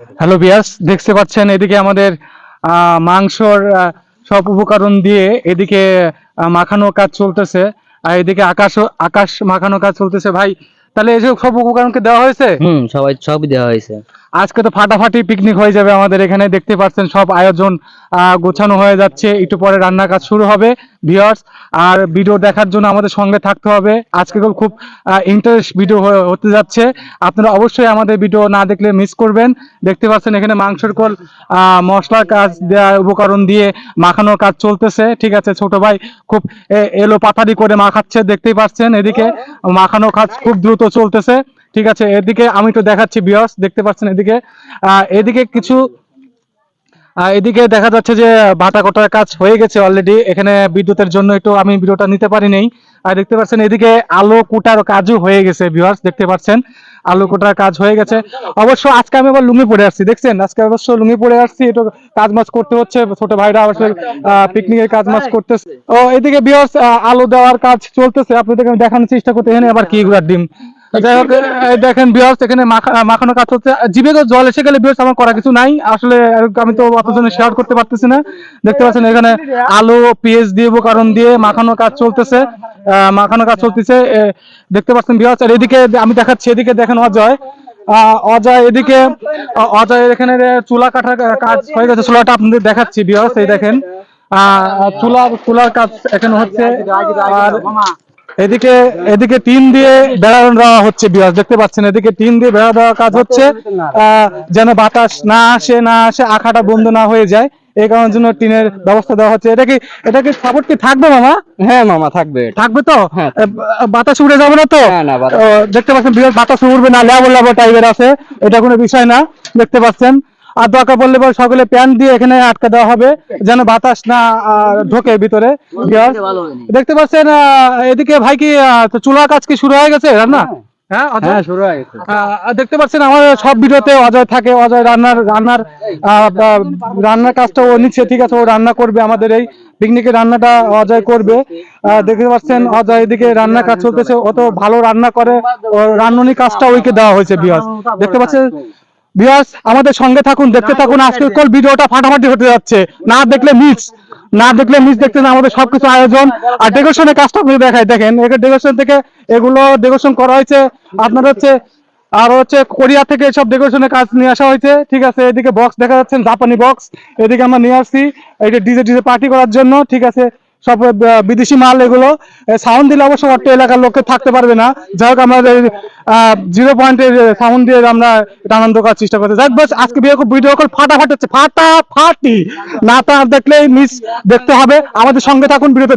Hello বিয়াস দেখতে পাচ্ছেন এদিকে আমাদের মাংসর সব উপকরণ দিয়ে এদিকে মাখানো কাজ চলতেছে। আর এদিকে আকাশ আকাশ মাখানো কাজ চলতেছে। ভাই, তাহলে এসব সব উপকরণকে দেওয়া হয়েছে? হুম, সবাই সবই দেওয়া হয়েছে। আজকে তো ফাটাফাটি পিকনিক হয়ে যাবে আমাদের এখানে। দেখতে পাচ্ছেন সব আয়োজন গোছানো হয়ে যাচ্ছে। একটু পরে রান্নার কাজ শুরু হবে ভিউয়ার্স আর ভিডিও দেখার জন্য আমাদের সঙ্গে থাকতে হবে। আজকে খুব ইন্টারেস্ট ভিডিও হতে যাচ্ছে। আপনারা অবশ্যই আমাদের ভিডিও না দেখলে মিস করবেন। দেখতে পাচ্ছেন এখানে মাংসের কল মশলার কাজ উপকরণ দিয়ে মাখানোর কাজ চলতেছে। ঠিক আছে, ছোট ভাই খুব এলো পাতারি করে মাখাচ্ছে, দেখতেই পাচ্ছেন এদিকে মাখানোর কাজ খুব দ্রুত চলতেছে। ঠিক আছে, এদিকে আমি তো দেখাচ্ছি বিয়স দেখতে পাচ্ছেন আহ, এদিকে কিছু এদিকে দেখা যাচ্ছে যে বাটা কটার কাজ হয়ে গেছে অলরেডি এখানে বিদ্যুতের জন্য একটু আমি ভিডিওটা নিতে পারি নাই। আর দেখতে পাচ্ছেন এদিকে আলো কুটার কাজও হয়ে গেছে ভিউয়ার্স দেখতে পাচ্ছেন? আলো কুটার কাজ হয়ে গেছে। অবশ্য আজকে আমি আবার লুঙ্গি পরে আসছি দেখছেন? আজকে অবশ্য লুঙ্গি পরে আসছি একটু কাজ মাছ করতে হচ্ছে ছোট ভাইরা অবশ্য পিকনিকের কাজ মাছ করতেছে। ও এদিকে ভিউয়ার্স আলো দেওয়ার কাজ চলতেছে। আপনাদেরকে আমি দেখানোর চেষ্টা করতে এখানে আবার কি গুলার ডিম? যাই হোক দেখেন বিয়ার্স এখানে মাখানো কাজ হচ্ছে। জিভে জল এসে গেলে বিয়ার্স আমার করা কিছু নাই। আসলে আমি তো শেয়ার করতে পারতেছি না। দেখতে পাচ্ছেন, এখানে আলু, পেঁয়াজ দিয়ে কারণ দিয়ে মাখানো কাজ চলতেছে। মাখানো কাজ চলতেছে। দেখতে পাচ্ছেন বিয়ার্স আর এদিকে আমি দেখাচ্ছি, এদিকে দেখেন অজয়। অজয় এদিকে অজয় এখানে চুলা কাটার কাজ হয়ে গেছে। চুলাটা আপনাদের দেখাচ্ছি বিয়ার্স এই দেখেন। চুলার চুলার কাজ এখানে হচ্ছে। আর এদিকে এদিকে টিন দিয়ে বেড়া দেওয়া হচ্ছে বিয়াস দেখতে পাচ্ছেন এদিকে টিন দিয়ে বেড়া দেওয়া কাজ হচ্ছে। যেন বাতাস না আসে না আসে আখাটা বন্ধ না হয়ে যায় এই কারণের জন্য টিনের ব্যবস্থা দেওয়া হচ্ছে। এটা কি এটা কি সাপোর্ট কি থাকবে মামা? হ্যাঁ মামা থাকবে। থাকবে তো? হ্যাঁ। বাতাস উড়ে যাবে না তো? দেখতে পাচ্ছেন বিরাট বাতাস উড়বে না লেবো লেবো টাইপের আছে এটা কোনো বিষয় না দেখতে পাচ্ছেন। আর দরকার পড়লে পরে সকলে প্যান্ট দিয়ে এখানে আটকে দেওয়া হবে যেন বাতাস না ঢোকে ভিতরে। দেখতে পাচ্ছেন এদিকে ভাই কি চুলার কাজ কি শুরু হয়ে গেছে রান্না? হ্যাঁ হ্যাঁ শুরু হয়ে গেছে। দেখতে পাচ্ছেন আমার সব ভিডিওতে অজয় থাকে অজয় রান্নার রান্নার রান্নার কাজটা ও নিচ্ছে ঠিক আছে ও রান্না করবে আমাদের এই পিকনিকের রান্নাটা অজয় করবে। দেখতে পাচ্ছেন অজয় এদিকে রান্নার কাজ চলতেছে ও তো ভালো রান্না করে ও রান্ননি কাজটা ওইকে দেওয়া হয়েছে বিয়াস দেখতে পাচ্ছেন বিয়াস আমাদের সঙ্গে থাকুন দেখতে থাকুন আজকে কল ভিডিওটা ফাটাফাটি হতে যাচ্ছে। না দেখলে মিস না দেখলে মিস দেখতে না আমাদের সবকিছু আয়োজন। আর ডেকোরেশনের কাজটা আপনি দেখায় দেখেন ডেকোরেশন থেকে এগুলো ডেকোরেশন করা হয়েছে। আপনার হচ্ছে আর হচ্ছে কোরিয়া থেকে সব ডেকোরেশনের কাজ নিয়ে আসা হয়েছে। ঠিক আছে এদিকে বক্স দেখা যাচ্ছে জাপানি বক্স এদিকে আমরা নিয়ে আসছি যে ডিজে ডিজে পার্টি করার জন্য। ঠিক আছে সব বিদেশি মাল এগুলো সাউন্ড দিলে অবশ্য অট্ট এলাকার লোককে থাকতে পারবে না। যাই হোক আমাদের জিরো পয়েন্টের সাউন্ড দিয়ে আমরা আনন্দ করার চেষ্টা করতে যাই বাস, আজকে ভিডিও ভিডিও কল ফাটাফাটি হচ্ছে। ফাটাফাটি! না, তা দেখলে মিস দেখতে হবে। আমাদের সঙ্গে থাকুন ভিডিওতে